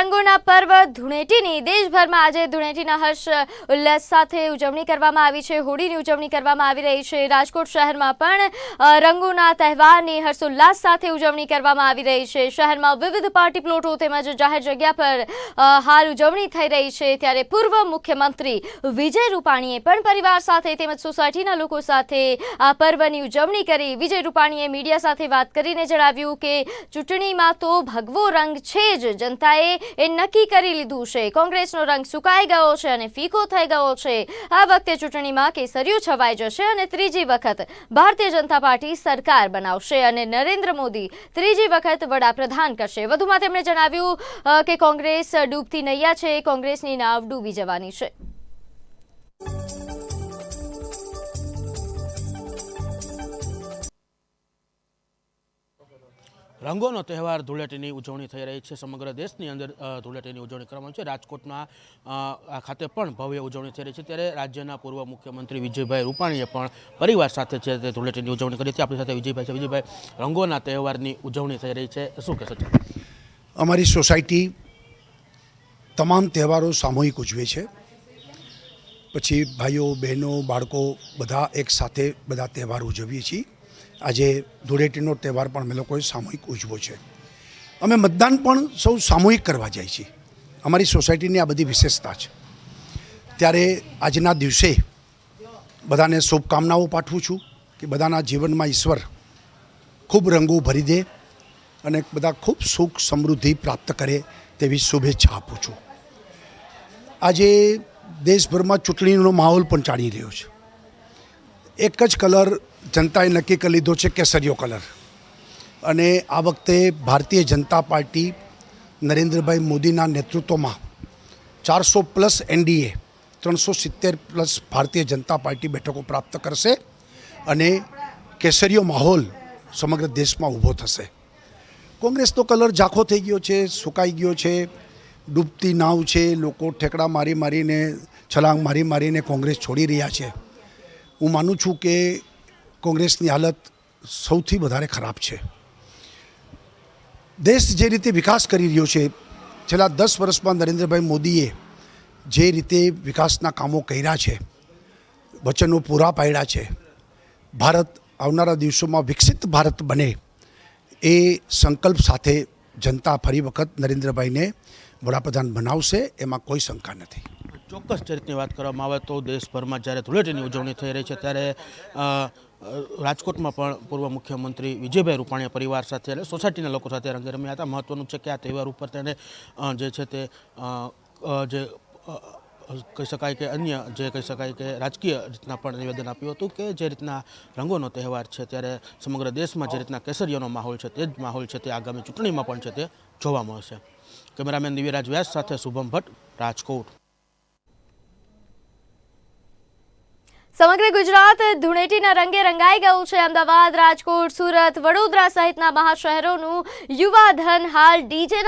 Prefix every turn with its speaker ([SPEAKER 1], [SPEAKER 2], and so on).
[SPEAKER 1] રંગોના પર્વ ધૂળેટીની દેશભરમાં આજે ધૂળેટીના હર્ષ ઉલ્લાસ સાથે ઉજવણી કરવામાં આવી છે. હોળીની ઉજવણી કરવામાં આવી રહી છે. રાજકોટ શહેરમાં પણ રંગોના તહેવારની હર્ષોલ્લાસ સાથે ઉજવણી કરવામાં આવી રહી છે. શહેરમાં વિવિધ પાર્ટી પ્લોટો તેમજ જાહેર જગ્યા પર હાલ ઉજવણી થઈ રહી છે. ત્યારે પૂર્વ મુખ્યમંત્રી વિજય રૂપાણીએ પણ પરિવાર સાથે તેમજ સોસાયટીના લોકો સાથે આ પર્વની ઉજવણી કરી. વિજય રૂપાણીએ મીડિયા સાથે વાત કરીને જણાવ્યું કે, ચૂંટણીમાં તો ભગવો રંગ છે જ. જનતાએ એ નક્કી કરી લીધું છે. કોંગ્રેસનો રંગ સુકાઈ ગયો છે અને ફીકો થઈ ગયો છે. આ વખતે ચૂંટણીમાં કેસરીઓ છવાઈ જશે અને ત્રીજી વખત ભારતીય જનતા પાર્ટી સરકાર બનાવશે અને નરેન્દ્ર મોદી ત્રીજી વખત વડાપ્રધાન કરશે. વધુમાં તેમણે જણાવ્યું કે કોંગ્રેસ ડૂબતી નૈયા છે. કોંગ્રેસની નાવ ડૂબી જવાની છે.
[SPEAKER 2] રંગોનો તહેવાર ધૂળેટીની ઉજવણી થઈ રહી છે. સમગ્ર દેશની અંદર ધૂળેટીની ઉજવણી કરવામાં છે. રાજકોટમાં ખાતે પણ ભવ્ય ઉજવણી થઈ રહી છે. ત્યારે રાજ્યના પૂર્વ મુખ્યમંત્રી વિજયભાઈ રૂપાણીએ પણ પરિવાર સાથે છે તે ધૂળેટીની ઉજવણી કરી છે આપણી સાથે વિજયભાઈ છે. વિજયભાઈ, રંગોના તહેવારની ઉજવણી થઈ રહી છે. શું કહેશો?
[SPEAKER 3] અમારી સોસાયટી તમામ તહેવારો સામૂહિક ઉજવે છે. પછી ભાઈઓ, બહેનો, બાળકો બધા એક સાથે બધા તહેવાર ઉજવીએ છીએ. આજે ધૂળેટીનો તહેવાર પણ અમે લોકોએ સામૂહિક ઉજવો છે. અમે મતદાન પણ સૌ સામૂહિક કરવા જાય છીએ. અમારી સોસાયટીની આ બધી વિશેષતા છે. ત્યારે આજના દિવસે બધાને શુભકામનાઓ પાઠવું છું કે બધાના જીવનમાં ઈશ્વર ખૂબ રંગો ભરી દે અને બધા ખૂબ સુખ સમૃદ્ધિ પ્રાપ્ત કરે તેવી શુભેચ્છા આપું છું. આજે દેશભરમાં ચૂંટણીનો માહોલ પણ ચાલી રહ્યો છે. એક જ કલર જનતાએ નક્કી કરી લીધો છે કેસરીયો કલર. અને આ વખતે ભારતીય જનતા પાર્ટી નરેન્દ્રભાઈ મોદીના નેતૃત્વમાં ચારસો પ્લસ એનડીએ, ત્રણસો સિત્તેર પ્લસ ભારતીય જનતા પાર્ટી બેઠકો પ્રાપ્ત કરશે અને કેસરીયો માહોલ સમગ્ર દેશમાં ઊભો થશે. કોંગ્રેસનો કલર ઝાંખો થઈ ગયો છે, સુકાઈ ગયો છે, ડૂબતી નાવ છે, લોકો ઠેકડા મારી મારીને, છલાંગ મારી મારીને કોંગ્રેસ છોડી રહ્યા છે. હું માનું છું કે કોંગ્રેસની હાલત સૌથી વધારે ખરાબ છે. દેશ જે રીતે વિકાસ કરી રહ્યો છે, છેલ્લા દસ વર્ષમાં નરેન્દ્રભાઈ મોદીએ જે રીતે વિકાસના કામો કર્યા છે, વચનો પૂરા પાડ્યા છે, ભારત આવનારા દિવસોમાં વિકસિત ભારત બને એ સંકલ્પ સાથે જનતા ફરી વખત નરેન્દ્રભાઈને વડાપ્રધાન બનાવશે, એમાં કોઈ શંકા નથી.
[SPEAKER 2] ચોક્કસ ચરિત્રની વાત કરવામાં આવે તો દેશભરમાં જ્યારે ધૂળેટીની ઉજવણી થઈ રહી છે, ત્યારે રાજકોટમાં પણ પૂર્વ મુખ્યમંત્રી વિજયભાઈ રૂપાણીએ પરિવાર સાથે અને સોસાયટીના લોકો સાથે રંગે રમ્યા હતા. મહત્વનું છે કે આ તહેવાર ઉપર તેને જે છે તે જે કહી શકાય કે અન્ય, જે કહી શકાય કે રાજકીય રીતના પણ નિવેદન આપ્યું હતું કે જે રીતના રંગોનો તહેવાર છે ત્યારે સમગ્ર દેશમાં જે રીતના કેસરીઓનો માહોલ છે તે જ માહોલ છે તે આગામી ચૂંટણીમાં પણ છે તે જોવા મળશે. કેમેરામેન દિવ્યરાજ વ્યાસ સાથે શુભમ ભટ્ટ, રાજકોટ.
[SPEAKER 1] સમગ્ર ગુજરાત ધૂળેટીના રંગે રંગાઈ ગયું છે. અમદાવાદ, રાજકોટ, સુરત, વડોદરા સહિતના મહાશહેરોનું યુવા ધન હાલ ડીજેના